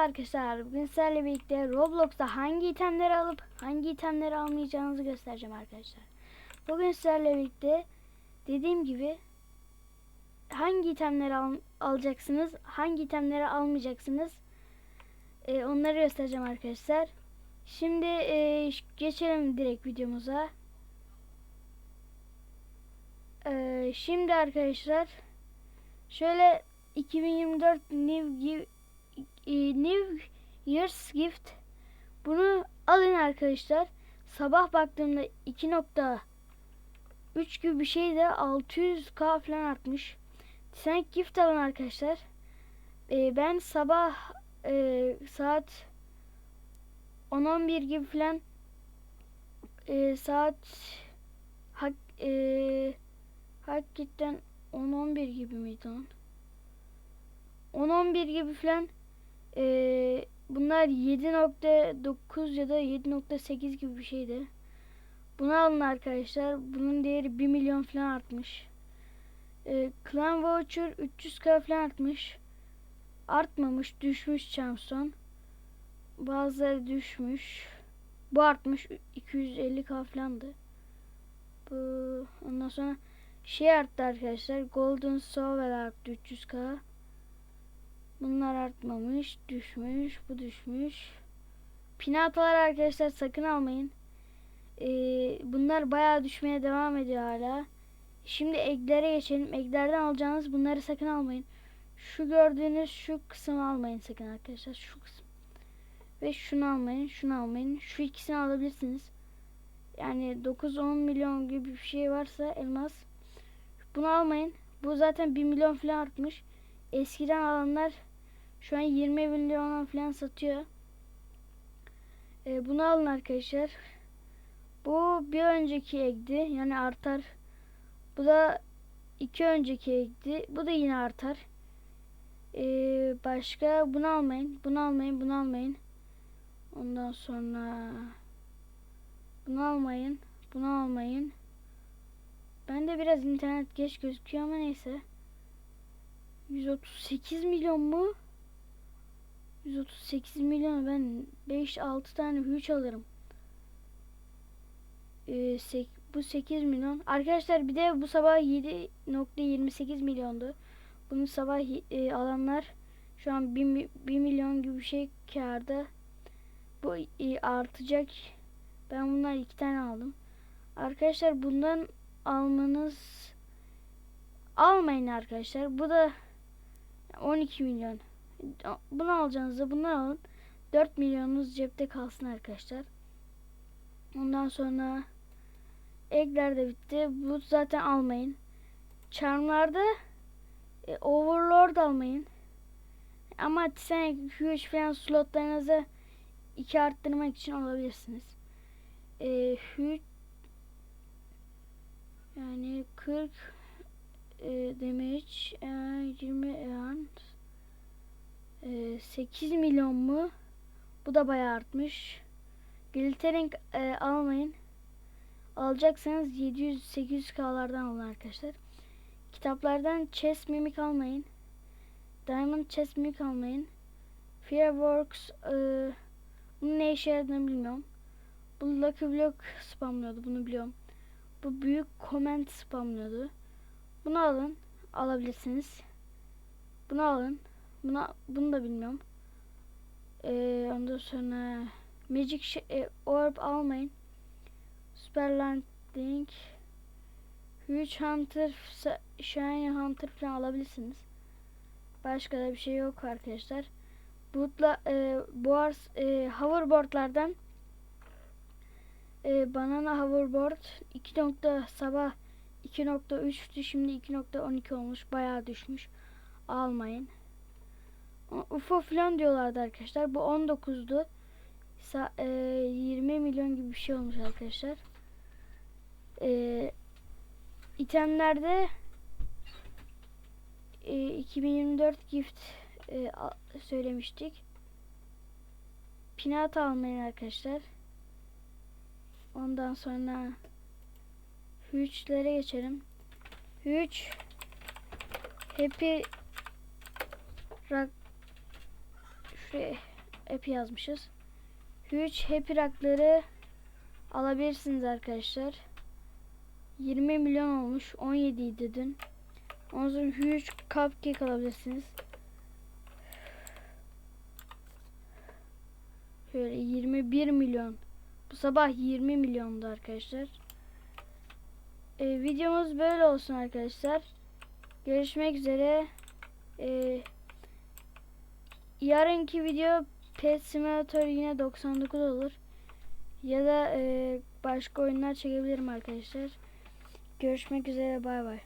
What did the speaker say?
arkadaşlar. Bugün sizlerle birlikte Roblox'ta hangi itemleri alıp hangi itemleri almayacağınızı göstereceğim arkadaşlar. Bugün sizlerle birlikte dediğim gibi hangi itemleri al- alacaksınız, hangi itemleri almayacaksınız e, onları göstereceğim arkadaşlar. Şimdi e, geçelim direkt videomuza. E, şimdi arkadaşlar şöyle 2024 New Gi- e, New Year's Gift bunu alın arkadaşlar. Sabah baktığımda 2.3 gibi bir şey de 600k falan artmış. Sen gift alın arkadaşlar. E, ben sabah e, saat 10-11 gibi falan e, saat hak, e, hakikaten 10-11 gibi miydi lan? 10-11 gibi falan eee, bunlar 7.9 ya da 7.8 gibi bir şeydi. Bunu alın arkadaşlar. Bunun değeri 1 milyon falan artmış. Eee Clan Voucher 300k falan artmış. Artmamış, düşmüş Chamson. Bazıları düşmüş. Bu artmış 250k falandı. Bu ondan sonra şey arttı arkadaşlar. Golden Sovel arttı 300k. Bunlar artmamış, düşmüş, bu düşmüş. Pinatalar arkadaşlar sakın almayın. Ee, bunlar bayağı düşmeye devam ediyor hala. Şimdi eglere geçelim. Eglerden alacağınız bunları sakın almayın. Şu gördüğünüz şu kısmı almayın sakın arkadaşlar. Şu kısım. Ve şunu almayın, şunu almayın. Şu ikisini alabilirsiniz. Yani 9-10 milyon gibi bir şey varsa elmas. Bunu almayın. Bu zaten 1 milyon falan artmış. Eskiden alanlar şu an 20 milyona falan satıyor. Ee, bunu alın arkadaşlar. Bu bir önceki egdi. Yani artar. Bu da iki önceki egdi. Bu da yine artar. Ee, başka bunu almayın. Bunu almayın. Bunu almayın. Ondan sonra bunu almayın. Bunu almayın. Ben de biraz internet geç gözüküyor ama neyse. 138 milyon mu? 138 milyon ben 5-6 tane huge alırım. Ee, sek- bu 8 milyon. Arkadaşlar bir de bu sabah 7.28 milyondu. Bunu sabah e, alanlar şu an 1, mi- 1 milyon gibi bir şey kârda. Bu e, artacak. Ben bunlar iki tane aldım. Arkadaşlar bundan almanız almayın arkadaşlar. Bu da 12 milyon. Bunu alacağınızda bunu alın. 4 milyonunuz cepte kalsın arkadaşlar. Ondan sonra ekler de bitti. Bu zaten almayın. Charmlarda e, Overlord almayın. Ama sen huge falan slotlarınızı iki arttırmak için alabilirsiniz. E, huge yani 40 e, damage e, 20 earn e, 8 milyon mu? Bu da bayağı artmış. Glittering e, almayın. Alacaksanız 700-800k'lardan alın arkadaşlar. Kitaplardan Chess Mimic almayın. Diamond Chess Mimic almayın. Fireworks e, bunun ne işe yaradığını bilmiyorum. Bu Lucky Block spamlıyordu bunu biliyorum. Bu büyük comment spamlıyordu. Bunu alın. Alabilirsiniz. Bunu alın. Buna, bunu da bilmiyorum. Ee, ondan sonra Magic e, Orb almayın. Super Landing Huge Hunter Shiny Hunter falan alabilirsiniz. Başka da bir şey yok arkadaşlar. Bootla e, boars e, hoverboardlardan e, banana hoverboard 2 nokta sabah 2.3'tü şimdi 2.12 olmuş bayağı düşmüş almayın UFO falan diyorlardı arkadaşlar. Bu 19'du Sa- e, 20 milyon gibi bir şey olmuş arkadaşlar. E, itemlerde e, 2024 gift e, söylemiştik. Pinat almayın arkadaşlar. Ondan sonra Hüçlere geçelim. Hüç Happy Rock Şuraya Happy yazmışız. Huge Happy Rock'ları alabilirsiniz arkadaşlar. 20 milyon olmuş. 17 idi dün. Ondan sonra Huge Cupcake alabilirsiniz. Şöyle 21 milyon. Bu sabah 20 milyondu arkadaşlar. Ee, videomuz böyle olsun arkadaşlar. Görüşmek üzere. Ee, yarınki video Pet Simulator yine 99 olur. Ya da e, başka oyunlar çekebilirim arkadaşlar. Görüşmek üzere bay bay.